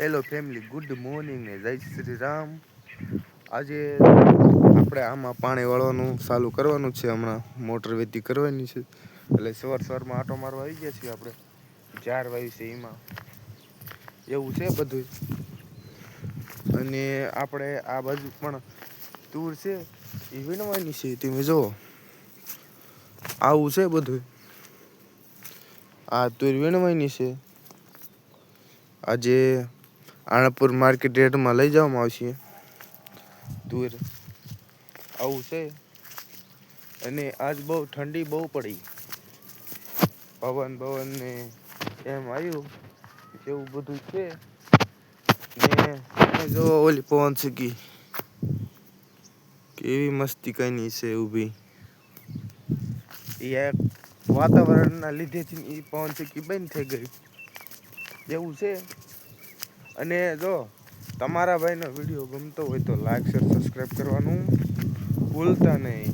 Hello family good morning ને જય શ્રી રામ આજે આપણે આમાં પાણી વાળવાનું ચાલુ કરવાનું છે. હમણાં મોટર વેતી કરવાની છે. એટલે સવાર સવારમાં આટો મારવા આવી ગયા છીએ આપણે. ચાર વાયુ છે એમાં. એવું છે બધું. અને આપણે આ બાજુ પણ તૂર છે. એ વીણવાની છે. તમે જુઓ. આવું છે બધું. આ તુર વીણવાની છે. આજે આણપુર માર્કેટ રેટમાં લઈ જવામાં આવશે. દૂર આવું છે. અને આજ બહુ ઠંડી બહુ પડી. પવન પવન ને એમ આવ્યું એવું બધું છે. ને જો ઓલી પવન ચક્કી કેવી મસ્તી કઈની છે ઊભી. એ વાતાવરણના લીધે જ પવન ચક્કી બંધ થઈ ગઈ. એવું છે. અને જો તમારા ભાઈનો વીડિયો ગમતો હોય તો લાઈક શેર સબસ્ક્રાઈબ કરવાનું ભૂલતા નહીં.